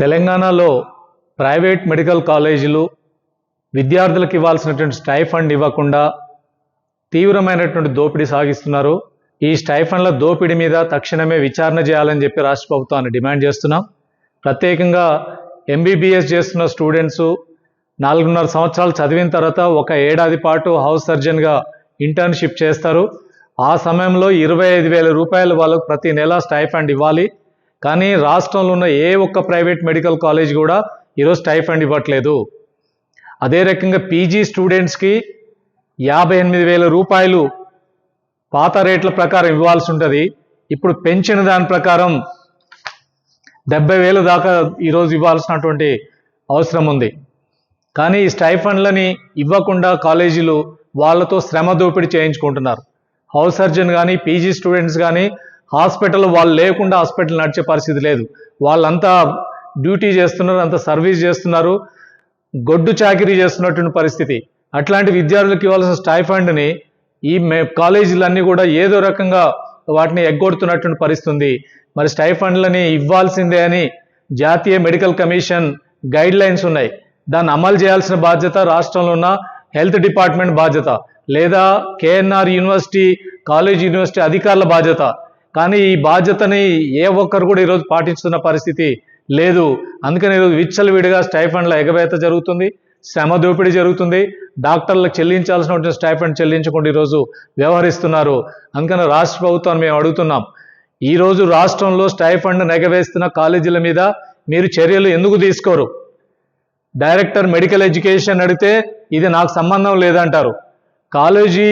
తెలంగాణలో private medical కాలేజీలు విద్యార్థులకు ఇవ్వాల్సినటువంటి స్టైఫండ్ ఇవ్వకుండా తీవ్రమైనటువంటి దోపిడీ సాగిస్తున్నారు. ఈ స్టైఫండ్ల దోపిడీ మీద తక్షణమే విచారణ చేయాలని చెప్పి రాష్ట్ర ప్రభుత్వాన్ని డిమాండ్ చేస్తున్నాం. ప్రత్యేకంగా ఎంబీబీఎస్ చేస్తున్న స్టూడెంట్స్ నాలుగున్నర సంవత్సరాలు చదివిన తర్వాత ఒక ఏడాది పాటు హౌస్ సర్జన్గా ఇంటర్న్షిప్ చేస్తారు. ఆ సమయంలో ఇరవై ఐదు వేల రూపాయలు వాళ్ళకు ప్రతి నెల స్టైఫండ్ ఇవ్వాలి. కానీ రాష్ట్రంలో ఉన్న ఏ ఒక్క ప్రైవేట్ మెడికల్ కాలేజ్ కూడా ఈరోజు స్టైఫండ్ ఇవ్వట్లేదు. అదే రకంగా పీజీ స్టూడెంట్స్కి యాభై ఎనిమిది వేల రూపాయలు పాత రేట్ల ప్రకారం ఇవ్వాల్సి ఉంటుంది. ఇప్పుడు పెంచిన దాని ప్రకారం డెబ్బై వేల దాకా ఈరోజు ఇవ్వాల్సినటువంటి అవసరం ఉంది. కానీ ఈ స్టైఫండ్లని ఇవ్వకుండా కాలేజీలు వాళ్ళతో శ్రమ దోపిడీ చేయించుకుంటున్నారు. హౌస్ సర్జన్ కానీ పీజీ స్టూడెంట్స్ కానీ హాస్పిటల్ వాళ్ళు లేకుండా హాస్పిటల్ నడిచే పరిస్థితి లేదు. వాళ్ళంతా డ్యూటీ చేస్తున్నారు అంత సర్వీస్ చేస్తున్నారు గొడ్డు చాకిరీ చేస్తున్నటువంటి పరిస్థితి. అట్లాంటి విద్యార్థులకు ఇవ్వాల్సిన స్టైఫండ్ని ఈ మే కాలేజీలన్నీ కూడా ఏదో రకంగా వాటిని ఎగ్గొడుతున్నటువంటి పరిస్థితి ఉంది. మరి స్టైఫండ్లని ఇవ్వాల్సిందే అని జాతీయ మెడికల్ కమిషన్ గైడ్ లైన్స్ ఉన్నాయి. దాన్ని అమలు చేయాల్సిన బాధ్యత రాష్ట్రంలో ఉన్న హెల్త్ డిపార్ట్మెంట్ బాధ్యత లేదా కేఎన్ఆర్ యూనివర్సిటీ కాలేజ్ యూనివర్సిటీ అధికారుల బాధ్యత. కానీ ఈ బాధ్యతని ఏ ఒక్కరు కూడా ఈరోజు పాటిస్తున్న పరిస్థితి లేదు. అందుకని ఈరోజు విచ్చలవిడిగా స్టైఫండ్ల ఎగవేత జరుగుతుంది శ్రమ దోపిడీ జరుగుతుంది. డాక్టర్లకు చెల్లించాల్సినటువంటి స్టైఫండ్ చెల్లించకుండా ఈరోజు వ్యవహరిస్తున్నారు. అందుకని రాష్ట్ర ప్రభుత్వాన్ని మేము అడుగుతున్నాం ఈరోజు రాష్ట్రంలో స్టైఫండ్ నెగవేస్తున్న కాలేజీల మీద మీరు చర్యలు ఎందుకు తీసుకోరు? డైరెక్టర్ మెడికల్ ఎడ్యుకేషన్ అడిగితే ఇది నాకు సంబంధం లేదంటారు. కాలేజీ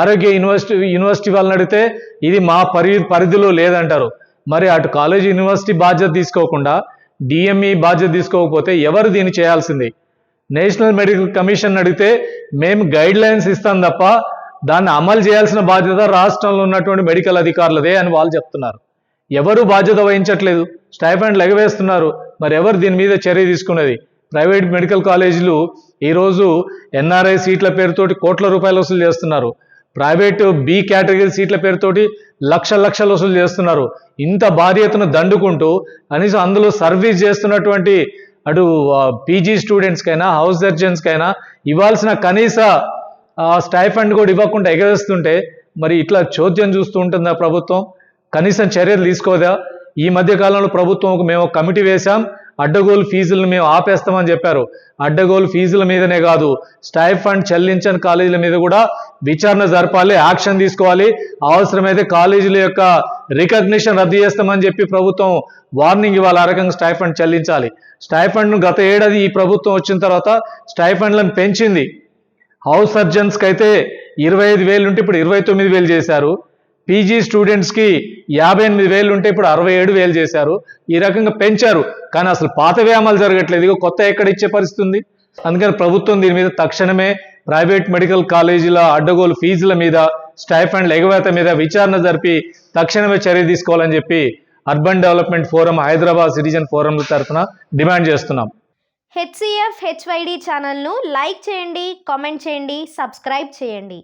ఆరోగ్య యూనివర్సిటీ యూనివర్సిటీ వాళ్ళని అడిగితే ఇది మా పరి పరిధిలో లేదంటారు. మరి అటు కాలేజీ యూనివర్సిటీ బాధ్యత తీసుకోకుండా డిఎంఈ బాధ్యత తీసుకోకపోతే ఎవరు దీన్ని చేయాల్సింది? నేషనల్ మెడికల్ కమిషన్ అడిగితే మేము గైడ్ లైన్స్ ఇస్తాం తప్ప దాన్ని అమలు చేయాల్సిన బాధ్యత రాష్ట్రంలో ఉన్నటువంటి మెడికల్ అధికారులదే అని వాళ్ళు చెప్తున్నారు. ఎవరు బాధ్యత వహించట్లేదు. స్టైఫండ్ లెగవేస్తున్నారు మరి ఎవరు దీని మీద చర్య తీసుకునేది? ప్రైవేట్ మెడికల్ కాలేజీలు ఈరోజు ఎన్ఆర్ఐ సీట్ల పేరుతోటి కోట్ల రూపాయలు వసూలు చేస్తున్నారు. ప్రైవేటు బి కేటగిరీ సీట్ల పేరుతోటి లక్ష లక్షలు వసూలు చేస్తున్నారు. ఇంత బాధ్యతను దండుకుంటూ కనీసం అందులో సర్వీస్ చేస్తున్నటువంటి అటు పీజీ స్టూడెంట్స్కైనా హౌస్ సర్జన్స్కైనా ఇవ్వాల్సిన కనీస స్టైఫండ్ కూడా ఇవ్వకుండా ఎగవేస్తుంటే మరి ఇట్లా చోద్యం చూస్తూ ఉంటుందా ప్రభుత్వం? కనీసం చర్యలు తీసుకోదా? ఈ మధ్య కాలంలో ప్రభుత్వం మేము ఒక కమిటీ వేశాం. అడ్డగోలు ఫీజులను మేము ఆపేస్తామని చెప్పారు. అడ్డగోలు ఫీజుల మీదనే కాదు స్టైఫండ్ చెల్లించని కాలేజీల మీద కూడా విచారణ జరపాలి యాక్షన్ తీసుకోవాలి. అవసరమైతే కాలేజీల యొక్క రికగ్నిషన్ రద్దు చేస్తామని చెప్పి ప్రభుత్వం వార్నింగ్ ఇవ్వాలి ఆ రకంగా స్టైఫండ్ చెల్లించాలి. స్టైఫండ్ను గత ఏడాది ఈ ప్రభుత్వం వచ్చిన తర్వాత స్టైఫండ్లను పెంచింది. హౌస్ సర్జన్స్కి అయితే ఇరవై ఐదు వేలు ఉంటే ఇప్పుడు ఇరవై తొమ్మిది వేలు చేశారు. పీజీ స్టూడెంట్స్కి యాభై ఎనిమిది వేలు ఉంటే ఇప్పుడు అరవై ఏడు వేలు చేశారు. ఈ రకంగా పెంచారు. కానీ అసలు పాత వ్యాయామాలు జరగట్లేదు. ఇక కొత్త ఎక్కడ ఇచ్చే పరిస్థితి ఉంది అందుకని ప్రభుత్వం దీని మీద తక్షణమే ప్రైవేట్ మెడికల్ కాలేజీల అడ్డగోలు ఫీజుల మీద స్టైఫండ్ ఎగవేత మీద విచారణ జరిపి తక్షణమే చర్య తీసుకోవాలని చెప్పి urban development forum Hyderabad citizen forum తరఫున డిమాండ్ చేస్తున్నాం. హెచ్సిఎఫ్ హెచ్వైడి ఛానల్ను లైక్ చేయండి కామెంట్ చేయండి సబ్స్క్రైబ్ చేయండి.